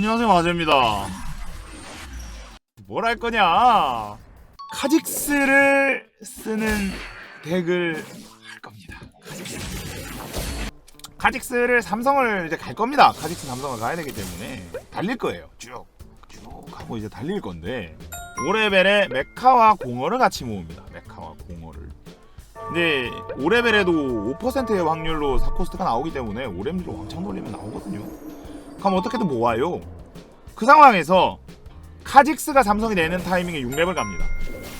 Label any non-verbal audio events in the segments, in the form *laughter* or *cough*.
안녕하세요 아재입니다. 뭘 할 거냐? 카직스를 쓰는 덱을 할 겁니다. 카직스. 카직스 를 삼성을 이제 갈 겁니다. 카직스 삼성을 가야 되기 때문에 달릴 거예요. 쭉쭉 하고 이제 달릴 건데 5레벨에 메카와 공어를 같이 모읍니다. 메카와 공어를. 근데 5레벨에도 5%의 확률로 사코스트가 나오기 때문에 5레벨로 왕창 돌리면 나오거든요 그럼 어떻게든 모아요. 그 상황에서 카직스가 삼성이 내는 타이밍에 6레벨 갑니다.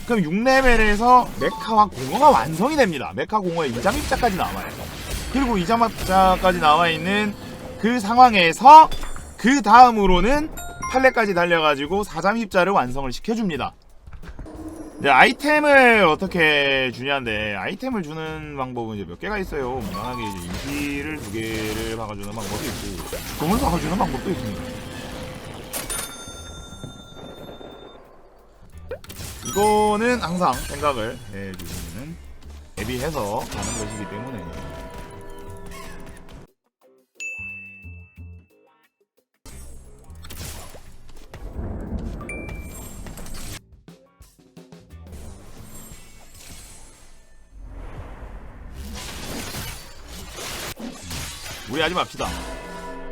그럼 6레벨에서 메카와 공허가 완성이 됩니다. 메카 공허의 2잠입자까지 나와요. 그리고 2잠입자까지 나와 있는 그 상황에서 그 다음으로는 팔레까지 달려가지고 4잠입자를 완성을 시켜줍니다. 이제 아이템을 어떻게 주냐인데 아이템을 주는 방법은 이제 몇 개가 있어요. 무난하게 이제 인피를 두 개를 박아주는 방법이 있고 금을 박아주는 방법도 있습니다. 이거는 항상 생각을 해주시면 대비해서 가는 것이기 때문에 우리 하지 맙시다.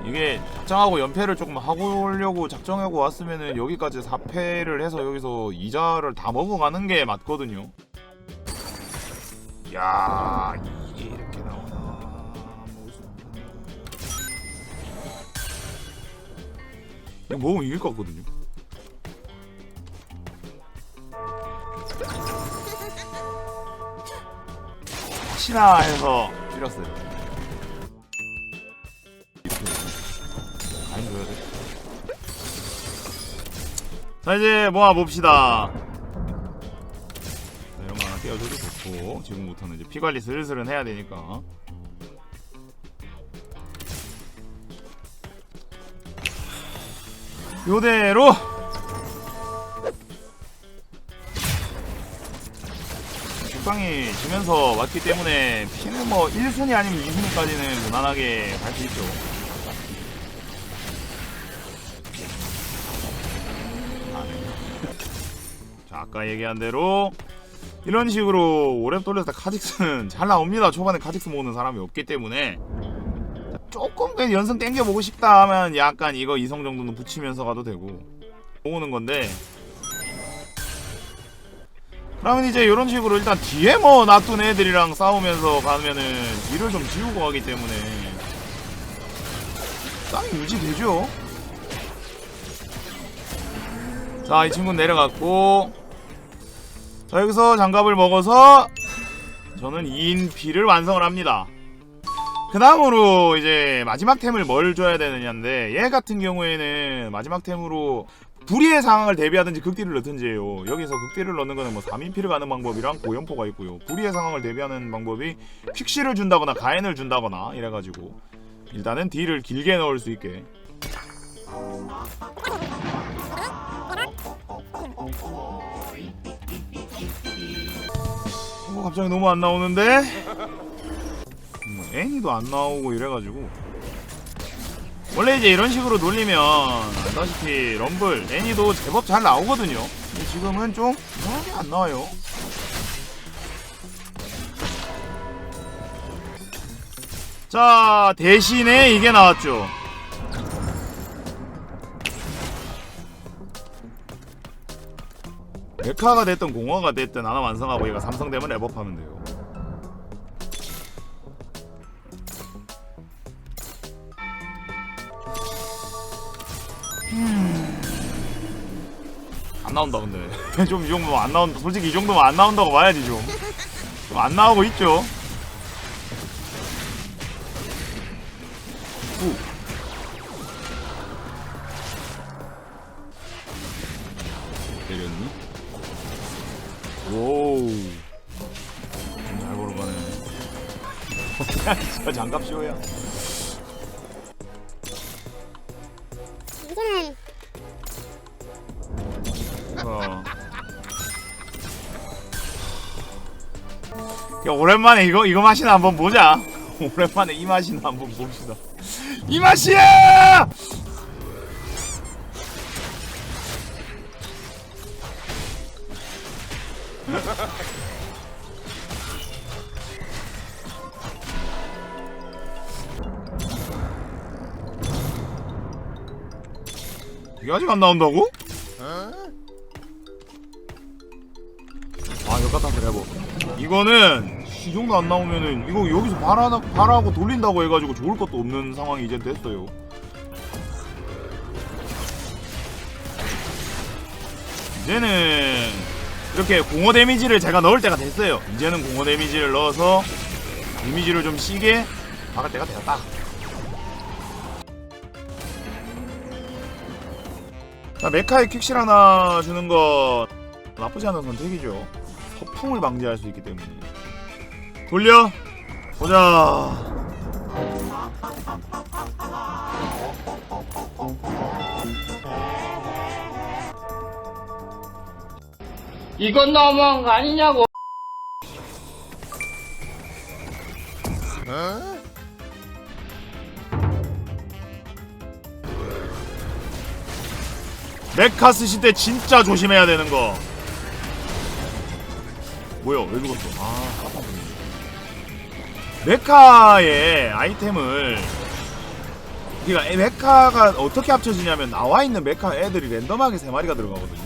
이게 작정하고 연패를 조금 하고 오려고 작정하고 왔으면은 여기까지 4패를 해서 여기서 이자를 다 먹어가는 게 맞거든요. 야 이게 이렇게 나오나 이거 먹으면 이길 것 같거든요. *laughs* 혹시나 해서 줄였어요. 자 이제 모아 봅시다. 자, 이런 거 하나 띄워줘도 좋고 지금부터는 이제 피 관리 슬슬은 해야 되니까. 요대로 국방이 지면서 왔기 때문에 피는 뭐 1순위 아니면 2순위까지는 무난하게 갈 수 있죠. 아까 얘기한 대로 이런 식으로 오래 돌려서 카직스는 *laughs* 잘 나옵니다. 초반에 카직스 모으는 사람이 없기 때문에. 자, 조금 그 연승 땡겨보고 싶다 하면 약간 이거 이성 정도는 붙이면서 가도 되고. 모으는 건데. 그러면 이제 이런 식으로 일단 뒤에 뭐 놔둔 애들이랑 싸우면서 가면은 뒤를 좀 지우고 가기 때문에. 쌍이 유지되죠. 자, 이 친구는 내려갔고 자, 여기서 장갑을 먹어서 저는 2인 B를 완성을 합니다. 그 다음으로 이제 마지막 템을 뭘 줘야 되느냐인데 얘 같은 경우에는 마지막 템으로 불의의 상황을 대비하든지 극딜을 넣든지예요. 여기서 극딜을 넣는 거는 뭐 3인피를 가는 방법이랑 고연포가 있고요. 불의의 상황을 대비하는 방법이 픽시를 준다거나 가엔을 준다거나 이래가지고 일단은 딜을 길게 넣을 수 있게 어, 갑자기 너무 안 나오는데? 뭐 애니도 안 나오고 이래가지고. 원래 이제 이런 식으로 놀리면 알다시피 럼블 애니도 제법 잘 나오거든요. 근데 지금은 좀 이상하게 안 나와요. 자 대신에 이게 나왔죠 메카가 됐든 공허가 됐든 하나 완성하고 얘가 삼성되면 랩업하면 돼요. 안 나온다 근데. *laughs* 좀 이 정도면 안 나온다 솔직히 이 정도면 안 나온다고 봐야지 좀. 좀안 나오고 있죠 오우 잘 걸어가네 *laughs* 저 장갑 쇼야 이제는 어. 야, 오랜만에 이거 이거 맛이나 한번 보자. *laughs* 오랜만에 이 맛이나 한번 봅시다. 이 맛이야! 이게 아직 안 나온다고? 아 역같아서 레버 이거는 이 정도 안 나오면은 이거 여기서 발하나, 발하고 돌린다고 해가지고 좋을 것도 없는 상황이 이제 됐어요 이제는 이렇게 공허 데미지를 제가 넣을 때가 됐어요 이제는 공허 데미지를 넣어서 데미지를 좀 시게 박을 때가 되었다 자, 메카에 퀵실 하나 주는 건 나쁘지 않은 선택이죠. 허풍을 방지할 수 있기 때문에. 돌려! 보자. 이건 너무한 거 아니냐고. 메카 쓰실 때 진짜 조심해야 되는 거. 뭐야, 왜 죽었어? 아, 깜빡 놀랐네. 메카의 아이템을 이 메카가 어떻게 합쳐지냐면 나와 있는 메카 애들이 랜덤하게 세 마리가 들어가거든요.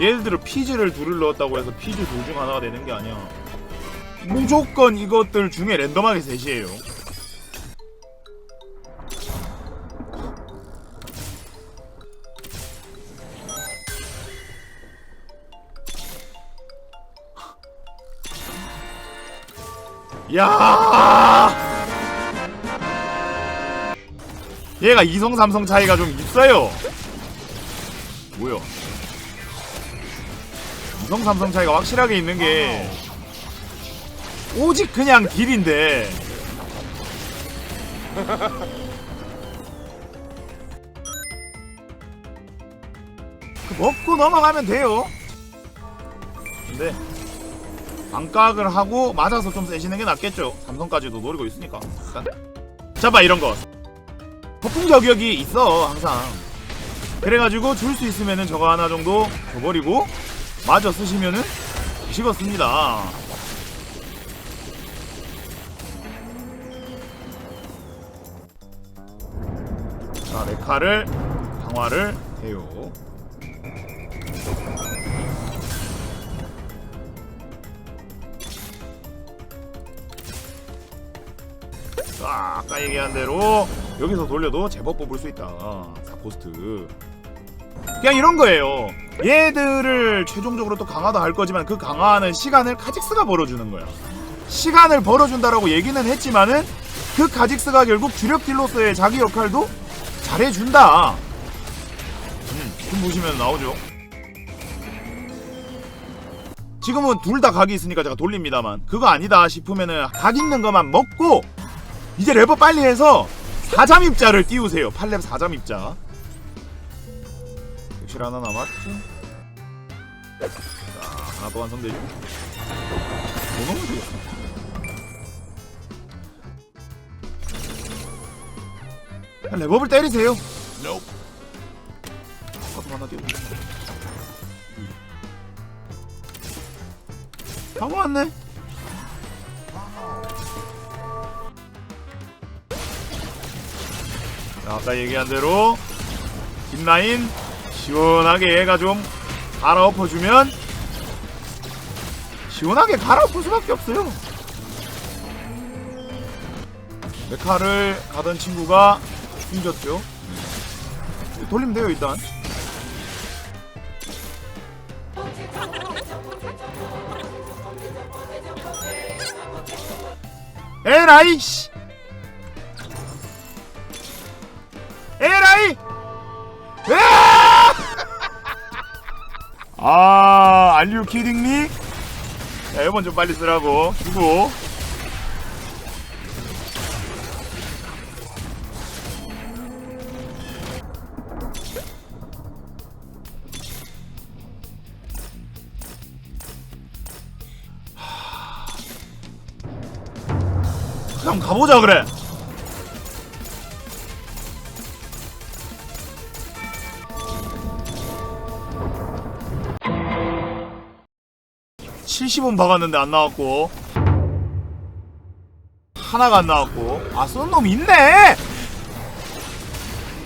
예를 들어 피즈를 둘을 넣었다고 해서 피즈 둘 중 하나가 되는 게 아니야. 무조건 이것들 중에 랜덤하게 셋이에요. 야! 얘가 이성 삼성 차이가 좀 있어요. 뭐야? 이성 삼성 차이가 확실하게 있는 게 오직 그냥 딜인데. *laughs* 그 먹고 넘어가면 돼요. 근데 반각을 하고 맞아서 좀 세시는 게 낫겠죠. 삼성까지도 노리고 있으니까. 잡아 이런 거. 폭풍 저격이 있어 항상. 그래가지고 줄 수 있으면은 저거 하나 정도 줘버리고 마저 쓰시면은 식었습니다. 자 메카를 강화를 해요. 자, 아까 얘기한 대로 여기서 돌려도 제법 뽑을 수 있다. 4코스트. 그냥 이런 거예요. 얘들을 최종적으로 또 강화도 할 거지만 그 강화하는 시간을 카직스가 벌어주는 거야. 시간을 벌어준다라고 얘기는 했지만은 그 카직스가 결국 주력 딜로서의 자기 역할도 잘해준다. 음, 지금 보시면 나오죠. 지금은 둘 다 각이 있으니까 제가 돌립니다만 그거 아니다 싶으면은 각 있는 것만 먹고 이제 레버 빨리 해서 4잠입자를 띄우세요. 8렙 4잠입자. 역실 하나 남았지? 자, 하나 더 완성되죠? 뭐 넣으면. 그냥 레버를 때리세요. 아까도 하나 띄우고. 하고 왔네. 자, 아까 얘기한 대로 뒷라인 시원하게 얘가 좀 갈아엎어주면 시원하게 갈아엎을 수밖에 없어요. 메카를 가던 친구가 숨졌죠. 돌리면 돼요 일단. 에라이 씨 아, 알류 키딩니? 자, 이번 좀 빨리 쓰라고 주고. 그럼 가보자 그래. 30원 박았는데 안 나왔고. 하나가 안 나왔고. 아 쏜 놈 있네!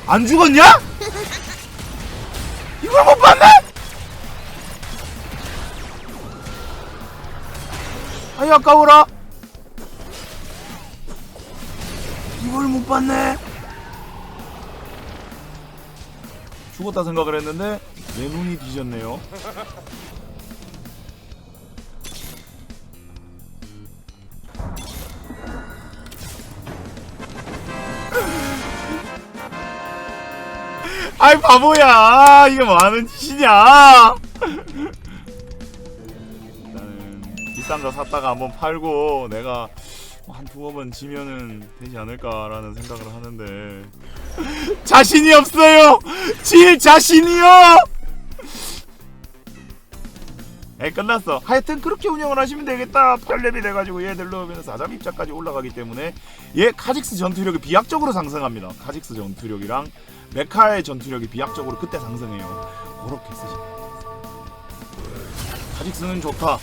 안 죽었냐? *laughs* 이걸 못 봤네? 아이 아까워라. 이걸 못 봤네. 죽었다 생각을 했는데 내 눈이 뒤졌네요 *laughs* 아이 바보야. 이게 뭐하는 짓이냐. 일단은 비싼 거 샀다가 한번 팔고 내가 한 두어 번 지면은 되지 않을까라는 생각을 하는데. *laughs* 자신이 없어요. 질 자신이요. 에 끝났어. 하여튼 그렇게 운영을 하시면 되겠다. 8렙이 돼가지고 얘들 넣으면 4잠 입자까지 올라가기 때문에. 얘 카직스 전투력이 비약적으로 상승합니다. 카직스 전투력이랑 메카의 전투력이 비약적으로 그때 상승해요 그렇게 됩니다 카직스는 좋다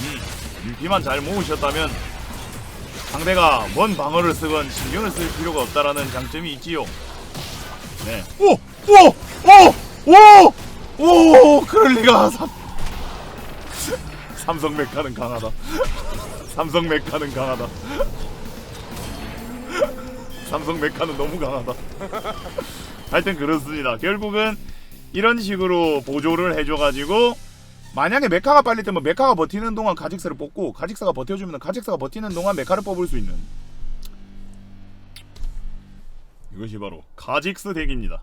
음, 인기만 잘 모으셨다면 상대가 뭔 방어를 쓰건 신경을 쓸 필요가 없다라는 장점이 있지요 네. 오! 오! 오! 오! 오! 그럴 리가 삼... 삼성 메카는 강하다 삼성 메카는 강하다 삼성 메카는 너무 강하다. 하여튼 그렇습니다. 결국은 이런 식으로 보조를 해줘가지고 만약에 메카가 빨리 뜨면 메카가 버티는 동안 가직스를 뽑고 가직스가 버텨주면 가직스가 버티는 동안 메카를 뽑을 수 있는 이것이 바로 가직스 덱입니다